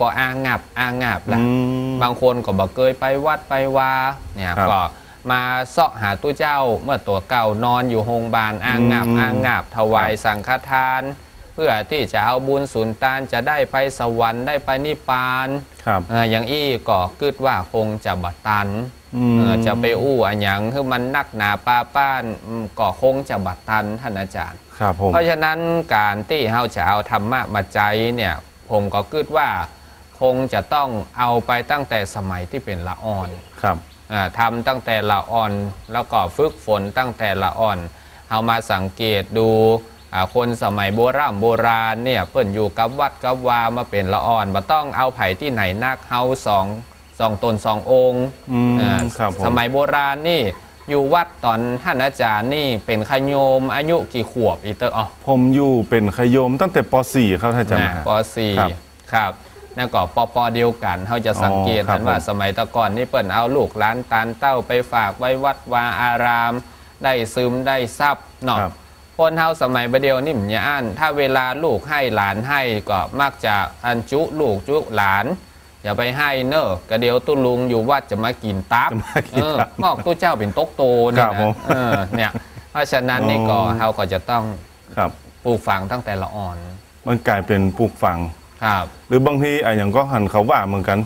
ก็อ้างงับอ้างงับอืละมบางคนก็บอกเคยไปวัดไปวาเนี่ยครับก็มาเสาะหาตู้เจ้าเมื่อตัวเก่านอนอยู่โรงพยาบาลอ้างงับอืมอ้างงับถวายสังฆทาน เพื่อที่จะเอาบุญสุนทานจะได้ไปสวรรค์ได้ไปนิพพานครับเอ่ออย่างอี้ก็คิดว่าคงจะบัดตันอืมเอ่อจะไปอู้อันหยังคือมันนักหนาป้าป้านอืมก็คงจะบัดตันท่านอาจารย์ครับผมเพราะฉะนั้นการที่เราจะเอาธรรมะมาใจเนี่ยผมก็คิดว่า คงจะต้องเอาไปตั้งแต่สมัยที่เป็นละอ่อนครับอาทำตั้งแต่ละอ่อนแล้วก็ฝึกฝนตั้งแต่ละอ่อน เอามาสังเกตดูอ่าคนสมัยโบราณโบราณเนี่ยเพิ่นอยู่กับวัดกับวามาเป็นละอ่อนมาต้องเอาไผ่ที่ไหนนักเฮาสองสองตนสององค์อืมอ่าครับผมสมัยโบราณนี่อยู่วัดตอนท่านอาจารย์นี่เป็นขโยมอายุกี่ขวบอีเตอร์อ๋อผมอยู่เป็นขยมตั้งแต่ป .4 ครับท่านอาจารย์มหาปครับ .4 ครับ นั่นก็ปปเดียวกันเขาจะสังเกตอ๋อครับกันว่าผมสมัยแตะก่อนนี่เปิ่นเอาลูกหลานตานเต้าไปฝากไว้วัดวาอาราม ได้ซึมได้ซับเนาะครับคนเฮาสมัยประเดียวนี่มันอย่าอ่านถ้าเวลาลูกให้หลานให้ก็มักจะอันจุลูกจุหลานอย่าไปให้เนอะกระเดียวตุลุงอยู่วัดจะมากินตับจะมากินเออตับงอกตู้เจ้าเป็นตกโตเนี่ครัยบผนะมเออเนี่ยเพราะฉะนั้นนี่ก็อ๋อเฮาก็จะต้องครับปลูกฝังตั้งแต่ละอ่อน มันกลายเป็นปลูกฝัง ครับ หรือบางทีอะอย่างก็หันเขาว่าเหมือนกัน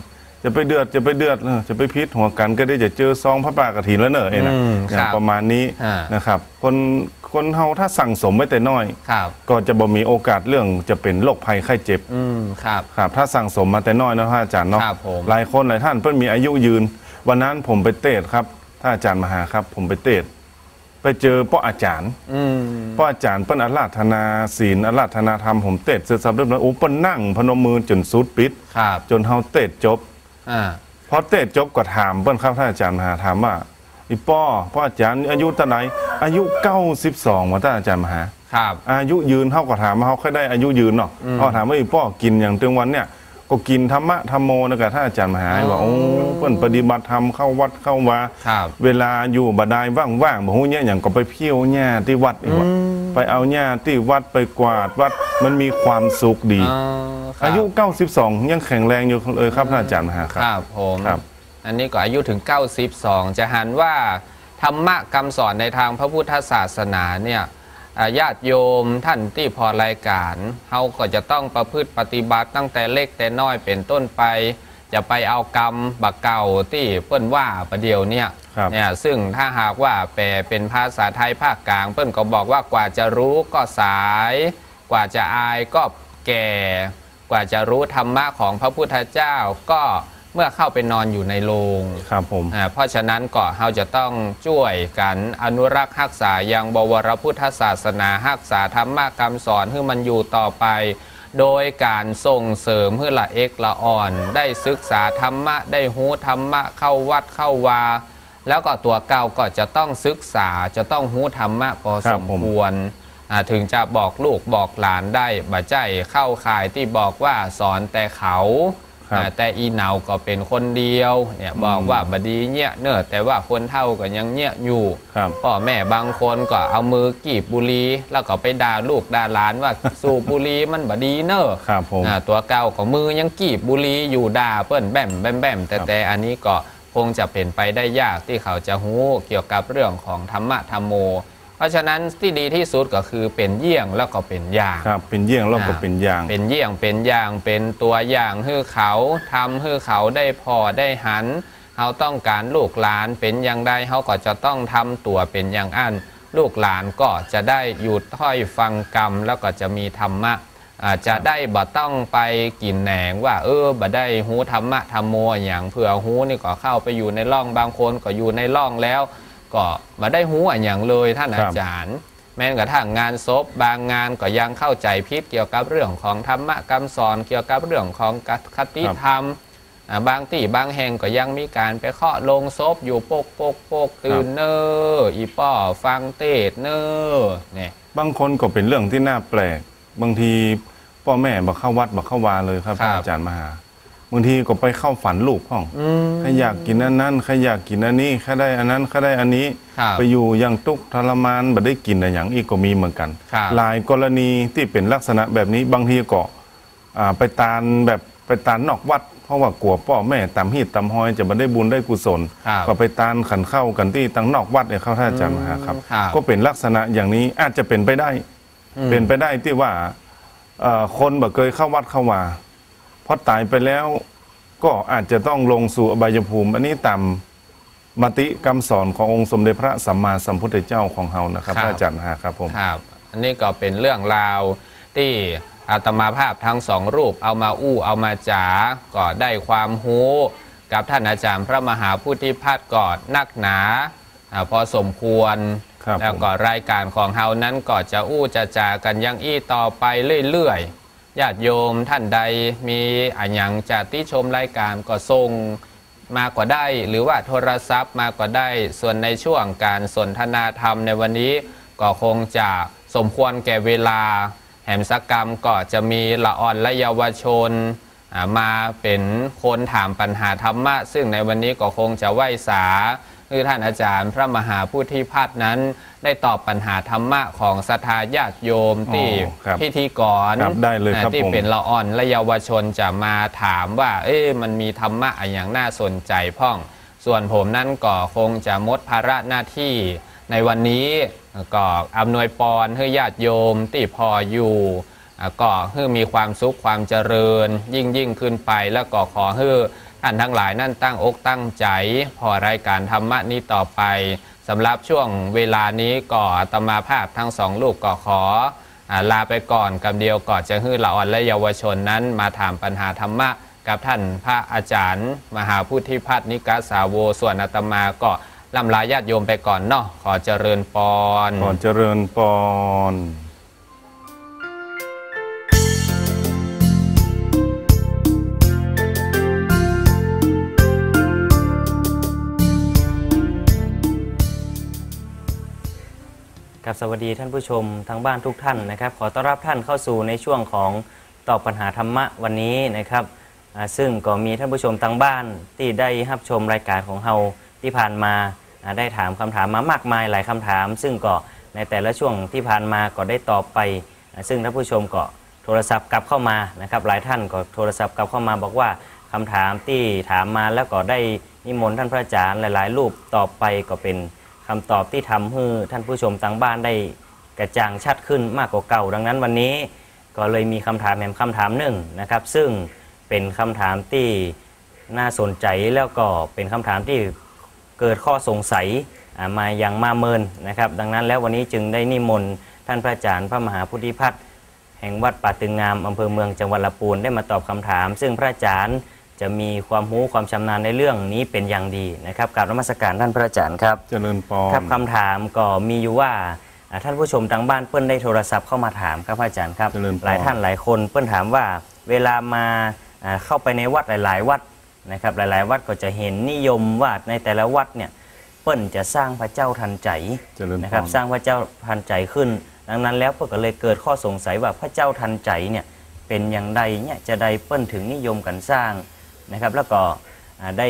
จะไปเดือดจะไปเดือดเออจะไปพิษหัวกันก็ได้จะเจอซองพระป่ากระถินแล้วเนอะเองนะอืมอย่าครังบประมาณนี้อ่านนะครับ คนคนเฮาถ้าสั่งสมไว้แต่น้อย ครับ ก็จะบ่มีโอกาสเรื่องจะเป็นโรคภัยไข้เจ็บ อืมครับ ครับถ้าสั่งสมมาแต่น้อยนะท่านอาจารย์เนาะครับผม หลายคนหลายท่านเพิ่นมีอายุยืน วันนั้นผมไปเตดครับท่านอาจารย์มหาครับ ผมไปเตด ไปเจอพ่ออาจารย์อืมพ่ออาจารย์เปิ้นอาราธนาศีลอาราธนาธรรมผมเตดเสร็จสับเรียบร้อยโอ้เปิ้นนั่งพนมมือจนสุดปิดครับจนเฮาเตดจบอ่าพอเตดจบก็ถามเปิ้นครับท่านอาจารย์มหาถามว่าอีป้อพ่ออาจารย์อายุเท่าไหร่อายุ92ว่าท่านอาจารย์มหาครับอายุยืนเท่ากับถามว่าเขาเคยได้อายุยืนเนาะอืมเขาถามว่าอีป้อกินอย่างเตึงวันเนี่ย ก็กินธรรมะธรรมโมนะกับท่านอาจารย์มหาอ๋อว่าโอ้เปิ้นปฏิบัติธรรมเข้าวัดเข้าวาครับเวลาอยู่บดายว่างๆบ่ฮู้เนี่ยอย่างก็ไปเที่ยวหญ้าที่วัดอีกว่าไปเอาหญ้าที่วัดไปกวาดวัดมันมีความสุขดีอ๋อครับอายุ 92 ยังแข็งแรงอยู่เลยครับท่านอาจารย์มหาคครับรับผมครับอันนี้ก็อายุถึง 92 จะหันว่าธรรมะคำสอนในทางพระพุทธศาสนาเนี่ยอ่า ญาติโยมท่านที่พอรายการเขาก็จะต้องประพฤติปฏิบัติตั้งแต่เล็กแต่น้อยเป็นต้นไป จะไปเอากรรมบักเก่าที่เปิ้นว่าประเดียวเนี่ยครับเนี่ยซึ่งถ้าหากว่าแปลเป็นภาษาไทยภาคกลาง เปิ้นก็บอกว่ากว่าจะรู้ก็สาย กว่าจะอายก็แก่ กว่าจะรู้ธรรมะของพระพุทธเจ้าก็ เมื่อเข้าไปนอนอยู่ในโรงครับผมอ่าเพราะฉะนั้นก็เราจะต้องช่วยกันอนุรักษ์รักษายังบวรพุทธศาสนารักษาธรรมะคำสอนให้มันอยู่ต่อไป โดยการส่งเสริมเพื่อละเอกละอ่อน ได้ศึกษาธรรมะได้หูธรรมะเข้าวัดเข้าวา แล้วก็ตัวเก่าก็จะต้องศึกษาจะต้องหูธรรมะพอครัสบมผมควรอ่าถึงจะบอกลูกบอกหลานได้บ่ใจเข้าข่ายที่บอกว่าสอนแต่เขาครับอ่า แต่อีเหนาก็เป็นคนเดียวเนี่ยบอกว่าบดีเนี่ยเนอะแต่ว่าคนเท่าก็ยังเนี่ยอยู่ครับพ่อแม่บางคนก็เอามือกีบบุหรีแล้วก็ไปด่าลูกด่าหลานว่าสูบบุหรีมันบดีเนอะครับผมอ่าตัวเก่าก็มือยังกีบบุหรีอยู่ด่าเปิ้นแบมแบมแบมแต่ครับแต่อันนี้ก็คงจะเป็นไปได้ยากที่เขาจะหู้เกี่ยวกับเรื่องของธรรมะธรรมโมเพ ราะฉะนั้นที่ดีที่สุดก็คือเป็นเยี่ยงแล้วก็เป็นอย่างครับเป็นเยี่ยงแล้วก็อ่าเป็นอย่าง เป็นเยี่ยงเป็นอย่างเป็นตัวอย่างให้เขาทำให้เขาได้พอได้หันเขาต้องการลูกหลานเป็นอย่างใดเขาก็จะต้องทำตัวเป็นอย่างอันลูกหลานก็จะได้อยู่ถ้อยฟังกรรมแล้วก็จะมีธรรมะอาจจะได้บ่ต้องไปกินแหนงว่า เออบ่ได้หูธรรมะธรรมโมอย่างเผื่อหูนี่ก็เข้าไปอยู่ในร่องบางคนก็อยู่ในร่องแล้ว ก็บ่ได้หูอะอย่างเลยท่านคอารับจารย์ แม้กระทั่งงานศพบางงานก็ยังเข้าใจผิดเกี่ยวกับเรื่องของธรรมะคำสอนเกี่ยวกับเรื่องของคติธรรมอ่าบางที่บางแห่งก็ยังมีการไปเคาะลงศพอยู่โปกโปกโปกตื่นเนออีป้อฟังเตดเนอเนี่ยบางคนก็เป็นเรื่องที่น่าแปลก บางทีพ่อแม่บอกเข้าวัดบอกเข้าวาเลยครับครับอาจารย์มหา บางทีก็ไปเข้าฝันลูกพ่องอืมใครอยากกินอันนั้นใครอยากกินอันนี้ใครได้อันนั้นใครได้อันนี้ครับไปอยู่อยังทุกข์ทรมานบ่ได้กินอะไรอย่างอีกก็มีเหมือนกันครับหลายกรณีที่เป็นลักษณะแบบนี้บางทีก็อ่าไปตานแบบไปตานนอกวัด เพราะว่ากลัวพ่อแม่ตำฮีดตำหอยจะมาได้บุญได้กุศลครับก็ไปตานขันเข้ากันที่ตังนอกวัดเนี่ยเข้าท่านอาจารย์มหาครับครับ ก็เป็นลักษณะอย่างนี้อาจจะเป็นไปได้ เป็นไปได้ที่ว่าเอ่อคนบ่เคยเข้าวัดเข้าว่า พอตายไปแล้วก็อาจจะต้องลงสู่อบายภูมิ อันนี้ตามมติคำสอนขององค์สมเด็จพระสัมมาสัมพุทธเจ้าของเฮานะครับครับพระอาจารย์มหาครับผมครับ อันนี้ก็เป็นเรื่องราวที่อาตมาภาพทั้งสองรูปเอามาอู้เอามาจ๋าก็ได้ความรู้กับท่านอาจารย์พระมหาพุทธิพัฒน์ก่อนนักหนาอาพอสมควรครับแล้วก็รายการของเฮานั้นก็จะอู้จะจากันอยังอี้ต่อไปเรื่อยๆ ญาติโยมท่านใดมีอันยังจะติชมรายการก็ส่งมาก็ได้ หรือว่าโทรศัพท์มาก็ได้ ส่วนในช่วงการสนทนาธรรมในวันนี้ก็คงจะสมควรแก่เวลา แหมสกรรมก็จะมีละอ่อนและเยาวชน มาเป็นคนถามปัญหาธรรมะ ซึ่งในวันนี้ก็คงจะไหวสาคือท่านอาจารย์พระมหาพุทธิพัฒน์นั้น ได้ตอบปัญหาธรรมะของศรัทธาญาติโยมที่อ๋อครับพิธีกรครับได้เลยครับที่ผมเป็นละอ่อนและเยาวชนจะมาถามว่า เอ๊ะมันมีธรรมะอะไรอย่างน่าสนใจพ่อง ส่วนผมนั่นก็คงจะมดภาระหน้าที่ในวันนี้ก็อำนวยปรให้ญาติโยมที่พออยู่อ่าก็ให้มีความสุขความเจริญ ยิ่งยิ่งขึ้นไปแล้วก็ขอให้ ท่านทั้งหลายนั่นตั้งอกตั้งใจ พอรายการธรรมะนี้ต่อไปสำหรับช่วงเวลานี้ก็อาตมาภาพทั้งสองลูกก็ขออลาไปก่อนกับเดียวก่อนจะฮื้อละอ่อนและเยาวชนนั้นมาถามปัญหาธรรมะกับท่านพระอาจารย์ มหาพุทธิพัฒนิกาสาวโวส่วนอาตมาก็ลำลาญาติโยมไปก่อนเนาะขอเจริญปรก่อเจริญปอน ครับสวัสดีท่านผู้ชมทางบ้านทุกท่านนะครับ ขอต้อนรับท่านเข้าสู่ในช่วงของตอบปัญหาธรรมะวันนี้นะครับซึ่งก็มีท่านผู้ชมทางบ้านที่ได้รับชมรายการของเราที่ผ่านมาได้ถามคำถามมามากมายหลายคำถาม ซึ่งก็ในแต่ละช่วงที่ผ่านมาก็ได้ตอบไป ซึ่งท่านผู้ชมก็โทรศัพท์กลับเข้ามานะครับ หลายท่านก็โทรศัพท์กลับเข้ามาบอกว่าคำถามที่ถามมาแล้วก็ได้นิมนต์ท่านพระอาจารย์หลาย ๆ รูปตอบไปก็เป็น คำตอบที่ทำให้ท่านผู้ชมทางบ้านได้กระจ่างชัดขึ้นมากกว่าเก่า ดังนั้นวันนี้ก็เลยมีคำถามแหมคำถามหนึ่งนะครับ ซึ่งเป็นคำถามที่น่าสนใจแล้วก็เป็นคำถามที่เกิดข้อสงสัยมาอย่างมาเมินนะครับ ดังนั้นแล้ววันนี้จึงได้นิมนต์ท่านพระอาจารย์พระมหาพุทธิพัฒน์แห่งวัดป่าตึงงามอำเภอเมืองจังหวัดลำพูนได้มาตอบคำถาม ซึ่งพระอาจารย์ จะมีความรู้ความชำนาญในเรื่องนี้เป็นอย่างดีนะครับกราบนมัสการท่านพระอาจารย์ครับ เจริญปอนครับคำถามก็มีอยู่ว่าอ่าท่านผู้ชมทางบ้านเปิ้ลได้โทรศัพท์เข้ามาถามครับพระอาจารย์ครับเจริญพรหลายท่านหลายคนเปิ้ลถามว่าเวลามาอ่าเข้าไปในวัดหลาย ๆ วัดนะครับหลาย ๆ วัดก็จะเห็นนิยมว่าในแต่ละวัดเนี่ยเปิ้ลจะสร้างพระเจ้าทันใจเจริญนะพครับรสร้างพระเจ้าทันใจขึ้น ดังนั้นแล้วเปิ้ลก็เลยเกิดข้อสงสัยว่าพระเจ้าทันใจเนี่ยเป็นอย่างใดเนี่ยจะได้เปิ้ลถึงนิยมกันสร้าง นะครับ แล้วก็อ่าได้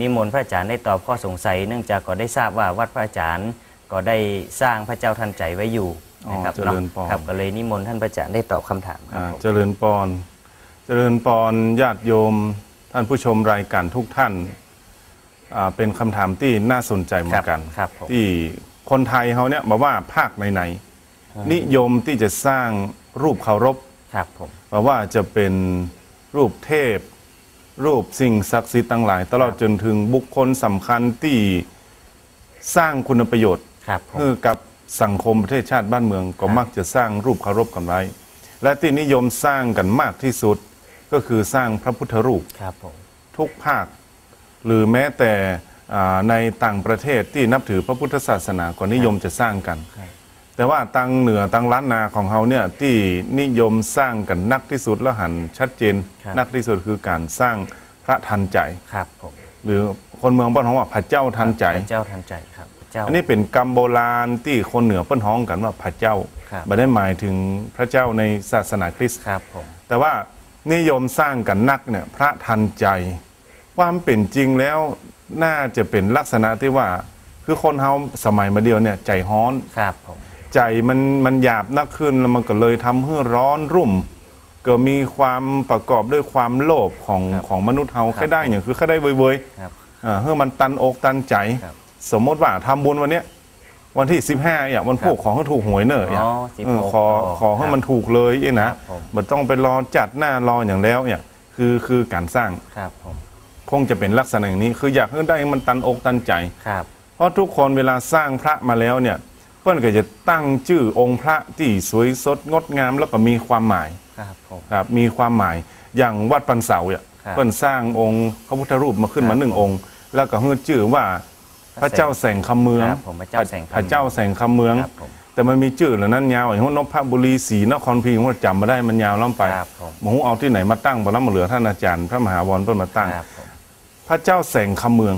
นิมนต์พระอาจารย์ได้ตอบข้อสงสัย เนื่องจากก็ได้ทราบว่าวัดพระอาจารย์ก็ได้สร้างพระเจ้าทันใจไว้อยู่นะครับอ๋อเจริญพรเนาะครับก็เลยนิมนต์ท่านพระอาจารย์ได้ตอบคำถามครับอ่าผมเจริญปอนเจริญปอนญาติโยม ท่านผู้ชมรายการทุกท่านอ่าเป็นคำถามที่น่าสนใจเหมือนกันครับผมที่คนไทยเขาเนี่ยบอกว่าภาคไหนๆนิยมที่จะสร้างรูปเคารพครับผมบอกว่าจะเป็นรูปเทพ รูปสิ่งศักดิ์สิทธิ์ต่างหลาย ตลอดจนถึงบุคคลสำคัญที่สร้างคุณประโยชน์ครับผมให้กับสังคมประเทศชาติบ้านเมืองก็มักจะสร้างรูปเคารพกันไว้และที่นิยมสร้างกันมากที่สุดก็คือสร้างพระพุทธรูป ครับผม ทุกภาค หรือแม้แต่อ่าในต่างประเทศที่นับถือพระพุทธศาสนาก็นิยมจะสร้างกัน ครับ แต่ว่าตังเหนือตังล้านนาของเขาเนี่ยที่นิยมสร้างกันนักที่สุดและหันชัดเจน ครับ นักที่สุดคือการสร้างพระทันใจ ครับผมหรือคนเมืองบ้านของว่าพระเจ้าทันใจ พระเจ้าทันใจครับพระเจ้า อันนี้เป็นกรรมโบราณที่คนเหนือเปิ้นฮ้องกันว่าพระเจ้าครับ ไม่ได้หมายถึงพระเจ้าในศาสนาคริสต์ ครับผม แต่ว่านิยมสร้างกันนักเนี่ยพระทันใจ ความเป็นจริงแล้วน่าจะเป็นลักษณะที่ว่า คือคนเฮาสมัยมาเดียวเนี่ยใจฮ้อน ครับผม ใจมันมันหยาบนักขึ้นแล้วมันก็เลยทำให้ร้อนรุ่ม ก็มีความประกอบด้วยความโลภของครับของมนุษย์เฮาครับแค่ได้อย่างคือแค่ได้เว้ยครับๆอ่าเพื่อมันตันอกตันใจ ครับ สมมติว่าทำบุญวันเนี้ยวันที่ 15อย่างวันผูกครับของให้ถูกหวยเนอะอย่างอ๋อ16เออขอขอให้ครับมันถูกเลยเอ้นะครับผม มันต้องไปรอจัดหน้ารออย่างแล้วเนี่ยคือคือการสร้างครับผมคงจะเป็นลักษณะอย่างนี้ คืออยากให้ได้มันตันอกตันใจ ครับ เพราะทุกคนเวลาสร้างพระมาแล้วเนี่ยเพื่อนก็จะตั้งชื่อองค์พระที่สวยสดงดงามแล้วก็มีความหมายครับผม ครับมีความหมายอย่างวัดปันเสาเนี่ยครับ เพื่อนสร้างองค์พระพุทธรูปมาขึ้นครัมาบหนึ่งองค์ แล้วก็เฮือชื่อว่าพระเจ้าแสงคำเมืองครับผมพระเจ้าแสงคำพระเจ้าแสงคำเมือง ครับผม แต่มันมีชื่อเหล่านั้นยาวอย่างว่านพบุรีศรีนครพิงค์ว่าจำมาได้มันยาวล้ำไปครับผม หมูเอาที่ไหนมาตั้งบนล้ำมาเหลือท่านอาจารย์ พระมหาวรเพื่อนมาตั้ง ครับผม พระเจ้าแสงคำเมือง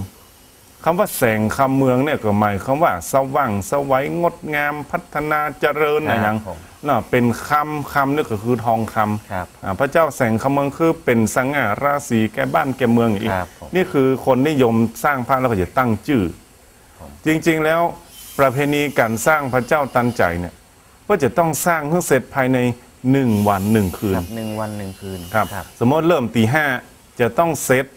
คำว่าแสงคำเมืองเนี่ยก็หมายความว่า สว่างสวัยงดงามพัฒนาเจริญอะไรอย่าง ผม น่ะเป็นคำคำนี่ก็คือทองคำครับอ่าพระเจ้าแสงคำเมืองคือเป็นสังหาราศีแก่บ้านแก่เมืองอีก ครับผมนี่คือคนนิยมสร้างพระแล้วก็จะตั้งชื่อผมจริงๆแล้วประเพณีการสร้างพระเจ้าตันใจเนี่ยก็จะต้องสร้างให้เสร็จภายในหนึ่งวันหนึ่งคืนครับหนึ่งวันหนึ่งคืนครับครับ สมมติเริ่มตีห้าจะต้องเซตอ่าต้อง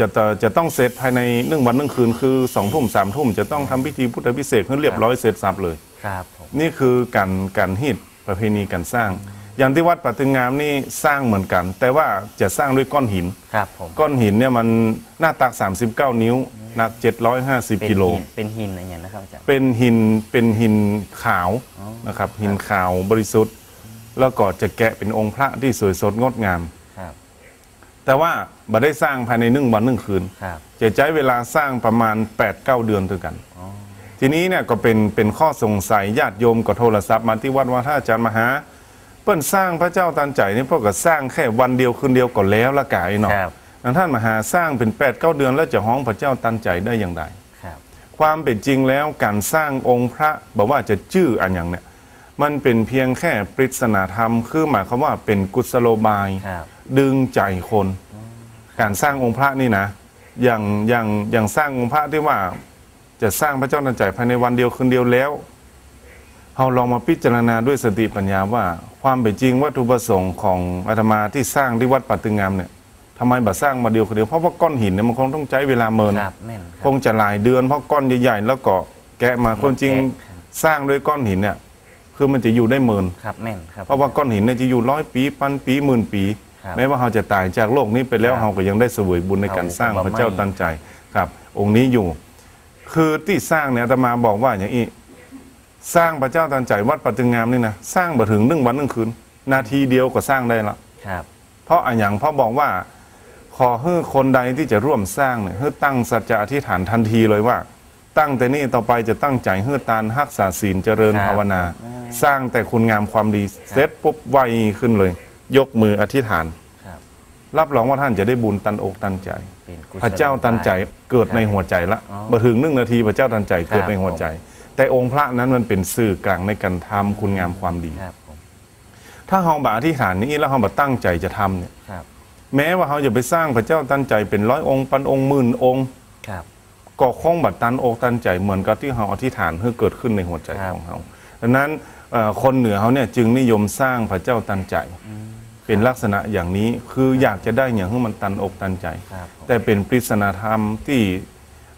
จะจะจะต้องเซตภายในหนึ่งวันหนึ่งคืนคือสองทุ่มสามทุ่มจะต้องทำพิธีพุทธพิเศษกให้เรียบร้อยเสร็จสับเลยครับผมนี่คือการการฮิตประเพณีการสร้าง อย่างที่วัดปะตึงงามนี่สร้างเหมือนกัน แต่ว่าจะสร้างด้วยก้อนหินครับผมก้อนหินเนี่ยมันหน้าตัก 39 นิ้วหนัก 750เป็นกิโลหินเป็นหินอะไรอย่างเงี้ยนะครับอาจารย์เป็นหินเป็นหินขาวอ๋อนะครับหินขาวบริสุทธิ์ แล้วก็จะแกะเป็นองค์พระที่สวยสดงดงามครับ แต่ว่าบ่ได้สร้างภายในหนึ่งวันหนึ่งคืน ครับ จะใช้เวลาสร้างประมาณ 8-9 เดือนด้วยกันอ๋อทีนี้เนี่ยก็เป็นเป็นข้อสงสัยญาติโยมก็โทรศัพท์มาที่วัดว่าถ้าอาจารย์มาหา เปิ้นสร้างพระเจ้าตันใจนี่พวกก็สร้างแค่วันเดียวคืนเดียวก่อนแล้วละกายเนาะครับแล้วท่านมาหาสร้างเป็น8ปดเเดือนแล้วจะห้องพระเจ้าตันใจได้อย่างไร ครับ ความเป็นจริงแล้วการสร้างองค์พระบอกว่าจะชื่ออันอย่างเนี่ย มันเป็นเพียงแค่ปริศนาธรรม คือหมายความว่าเป็นกุศโลบาย ครับ ดึงใจคน การสร้างองค์พระนี่นะ อย่างอย่างอย่างสร้างองค์พระที่ว่า จะสร้างพระเจ้าตันใจภายในวันเดียวคืนเดียวแล้วเราลองมาพิจารณาด้วยสติปัญญาว่า ความเป็นจริงวัตถุประสงค์ของอาตมาที่สร้างที่วัดปัตตึงงามเนี่ยทำไมบัดสร้างมาเดียวคืนเดียวเพราะว่าก้อนหินเนี่ยมันคงต้องใช้เวลาเมิน ครับแม่นคครับงจะหลายเดือนเพราะก้อนใหญ่ๆแล้วก็แกะมาคนจริงแกะสร้างด้วยก้อนหินเนี่ย คือมันจะอยู่ได้หมื่นครับแม่นครับ เพราะว่าก้อนหินเนี่ยจะอยู่ร้อยปีพันปีหมื่นปี ครับแม้ว่าเราจะตายจากโลกนี้ไปแล้วครับเราก็ยังได้เสวยบุญในการเอาสร้างเอาพระเจ้าไม่ตันใจครับ องค์นี้อยู่ คือที่สร้างเนี่ยอาตมาบอกว่าอย่างนี้สร้างพระเจ้าตันใจวัดปัตตึงงามนี่นะสร้างมาถึงหนึ่งวันหนึ่งคืน นาทีเดียวก็สร้างได้ละ ครับเพราะอันอย่างพ่อบอกว่า ขอให้คนใดที่จะร่วมสร้างเนี่ยให้ตั้งสัจจะอธิษฐานทันทีเลยว่า ตั้งแต่นี้ต่อไปจะตั้งใจให้ตานฮักษาศีลเจริญครับภาวนาอืมสร้างแต่คุณงามความดีเสร็จปุ๊บไวขึ้นเลย ยกมืออธิษฐานครับรับรองว่าท่านจะได้บุญตันอกตันใจเป็นกุศโลบยพระเจ้าตันใจเกิดในหัวใจละอ๋อมาถึงหนึ่งนาทีพระเจ้าตันใจเกิดครับในหัวใจ แต่องค์พระนั้นมันเป็นสื่อกลางในการทำคุณงามความดีครับผมถ้าเราบาอธิษฐานนี้แล้วเราบาตั้งใจจะทำเนี่ยครับแม้ว่าเขาจะไปสร้างพระเจ้าตันใจเป็นร้อยองค์พันองค์หมื่นองค์ครับ ก็คงบัดตันอกตันใจเหมือนกับที่เขาอธิษฐานเพื่อเกิดขึ้นในหัวใจครับของเขาดังนั้นเอ่อคนเหนือเขาเนี่ยจึงนิยมสร้างพระเจ้าตันใจ เป็นลักษณะอย่างนี้คืออยากจะได้อย่างให้มันตันอกตันใจครับผมแต่เป็นปริศนาธรรมที่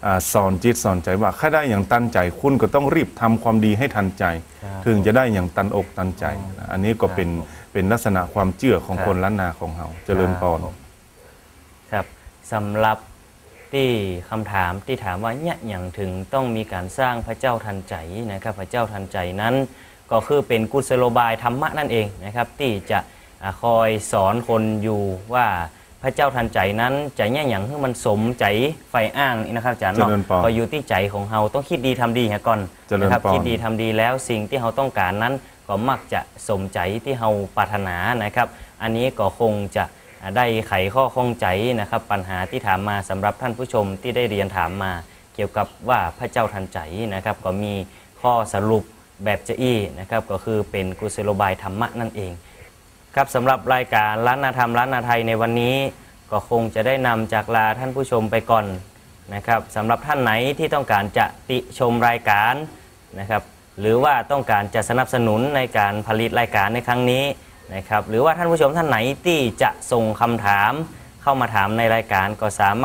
อ่าสอนจิตสอนใจว่าถ้าได้อย่างตันใจคุณก็ต้องรีบทำความดีให้ทันใจครับถึงจะได้อย่างตันอกตันใจนะอันนี้ก็เป็นครับผมเป็นลักษณะความเชื่อของครับคนล้านนาของเขาเจริญพรครับผมครับสำหรับ ที่คำถามที่ถามว่าเนี่ยอย่างถึงต้องมีการสร้างพระเจ้าทันใจนะครับพระเจ้าทันใจนั้น ก็คือเป็นกุศโลบายธรรมะนั่นเองนะครับที่จะอ่าคอยสอนคนอยู่ว่าพระเจ้าทันใจนั้นจะเนี่ยอย่างให้มันสมใจไฟอ้างนี่นะครับอาจารย์เนาะเจริญพรก็อยู่ที่ใจของเราต้องคิดดีทำดีฮะก่อนเจริญนะครับพรคิดดีทำดีแล้วสิ่งที่เราต้องการนั้นก็มักจะสมใจที่เราปรารถนานะครับ อันนี้ก็คงจะ ได้ไขข้อข้องใจนะครับ ปัญหาที่ถามมาสำหรับท่านผู้ชมที่ได้เรียนถามมา เกี่ยวกับว่าพระเจ้าทันใจนะครับ ก็มีข้อสรุปแบบจะอี้นะครับ ก็คือเป็นกุศโลบายธรรมะนั่นเอง ครับสำหรับรายการล้านนาธรรมล้านนาไทยในวันนี้ ก็คงจะได้นำจากลาท่านผู้ชมไปก่อนนะครับสำหรับท่านไหนที่ต้องการจะติชมรายการนะครับ หรือว่าต้องการจะสนับสนุนในการผลิตรายการในครั้งนี้ นะครับหรือว่าท่านผู้ชมท่านไหนที่จะส่งคำถามเข้ามาถามในรายการก็สามารถ